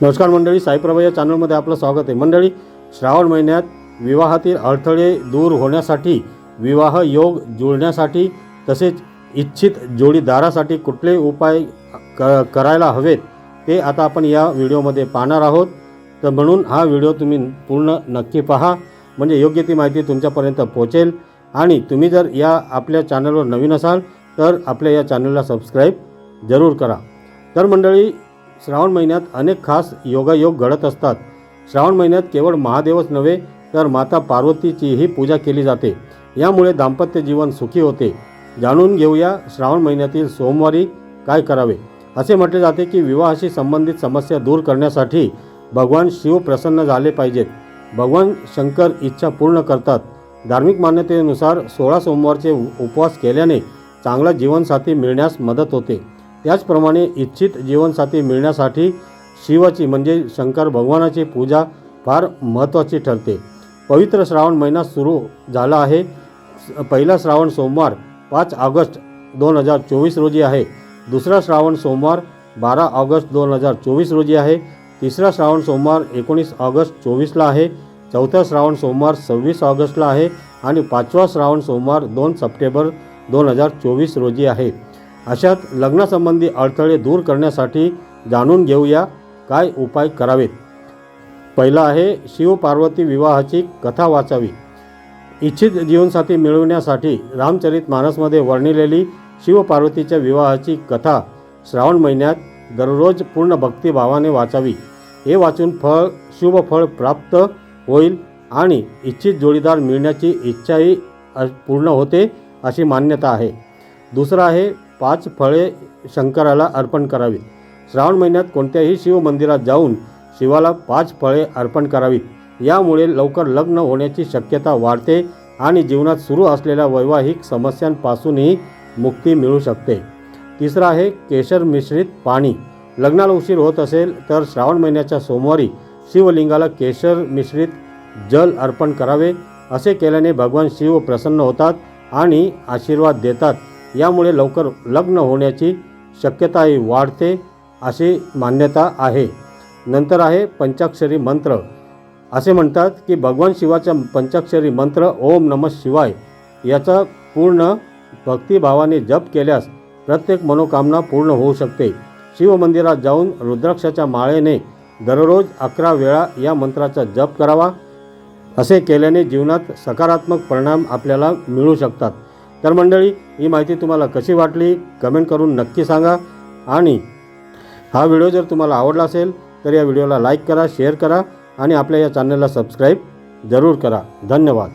नमस्कार मंडळी साईप्रभा या चॅनलमध्ये आपलं स्वागत आहे. मंडळी श्रावण महिन्यात विवाहातील अडथळे दूर होण्यासाठी विवाह योग जुळण्यासाठी तसेच इच्छित जोडीदारासाठी कुठले उपाय क करायला हवेत ते आता आपण या व्हिडिओमध्ये पाहणार आहोत. तर म्हणून हा व्हिडिओ तुम्ही पूर्ण नक्की पहा. म्हणजे योग्य ती माहिती तुमच्यापर्यंत पोहोचेल. आणि तुम्ही जर या आपल्या चॅनलवर नवीन असाल तर आपल्या या चॅनलला सबस्क्राईब जरूर करा. तर मंडळी श्रावण महिन्यात अनेक खास योगायोग घडत असतात. श्रावण महिन्यात केवळ महादेवच नव्हे तर माता पार्वतीचीही पूजा केली जाते. यामुळे दाम्पत्य जीवन सुखी होते. जाणून घेऊया श्रावण महिन्यातील सोमवारी काय करावे. असे म्हटले जाते की विवाहाशी संबंधित समस्या दूर करण्यासाठी भगवान शिव प्रसन्न झाले पाहिजेत. भगवान शंकर इच्छा पूर्ण करतात. धार्मिक मान्यतेनुसार सोळा सोमवारचे उपवास केल्याने चांगला जीवनसाथी मिळण्यास मदत होते. त्याचप्रमाणे इच्छित जीवनसाथी मिळण्यासाठी शिवाची म्हणजे शंकर भगवानाची पूजा फार महत्त्वाची ठरते. पवित्र श्रावण महिना सुरू झाला आहे. पहिला श्रावण सोमवार पाच ऑगस्ट दोन हजार चोवीस रोजी आहे. दुसरा श्रावण सोमवार बारा ऑगस्ट दोन हजार चोवीस रोजी आहे. तिसरा श्रावण सोमवार एकोणीस ऑगस्ट चोवीसला आहे. चौथा श्रावण सोमवार सव्वीस ऑगस्टला आहे. आणि पाचवा श्रावण सोमवार दोन सप्टेंबर दोन हजार चोवीस रोजी आहे. अशात लग्नासंबंधी अडथळे दूर करण्यासाठी जाणून घेऊया काय उपाय करावेत. पहिला आहे शिवपार्वती विवाहाची कथा वाचावी. इच्छित जीवनसाथी मिळवण्यासाठी रामचरित मानसमध्ये वर्णिलेली शिवपार्वतीच्या विवाहाची कथा श्रावण महिन्यात दररोज पूर्ण भक्तिभावाने वाचावी. हे वाचून फळ शुभ फळ प्राप्त होईल आणि इच्छित जोडीदार मिळण्याची इच्छाही अ- पूर्ण होते अशी मान्यता आहे. दुसरं आहे पाच फळे शंकराला अर्पण करावीत. श्रावण महिन्यात कोणत्याही शिव मंदिरात जाऊन शिवाला पाच फळे अर्पण करावीत. यामुळे लवकर लग्न होण्याची शक्यता वाढते आणि जीवनात सुरू असलेल्या वैवाहिक समस्यांपासूनही मुक्ती मिळू शकते. तिसरं आहे केशर मिश्रित पाणी. लग्नाला उशीर होत असेल तर श्रावण महिन्याच्या सोमवारी शिवलिंगाला केशर मिश्रित जल अर्पण करावे. असे केल्याने भगवान शिव प्रसन्न होतात आणि आशीर्वाद देतात. यामुळे लवकर लग्न होण्याची शक्यताही वाढते अशी मान्यता आहे. नंतर आहे पंचाक्षरी मंत्र. असे म्हणतात की भगवान शिवाचा पंचाक्षरी मंत्र ओम नमः शिवाय याचा पूर्ण भक्तिभावाने जप केल्यास प्रत्येक मनोकामना पूर्ण होऊ शकते. शिवमंदिरात जाऊन रुद्राक्षाच्या माळेने दररोज अकरा वेळा या मंत्राचा जप करावा. असे केल्याने जीवनात सकारात्मक परिणाम आपल्याला मिळू शकतात. तर मंडळी ही माहिती तुम्हाला कशी वाटली कमेंट करून नक्की सांगा. आणि हा व्हिडिओ जर तुम्हाला आवडला असेल तर या व्हिडिओला लाईक करा शेअर करा आणि आपल्या या चॅनलला सबस्क्राईब जरूर करा. धन्यवाद.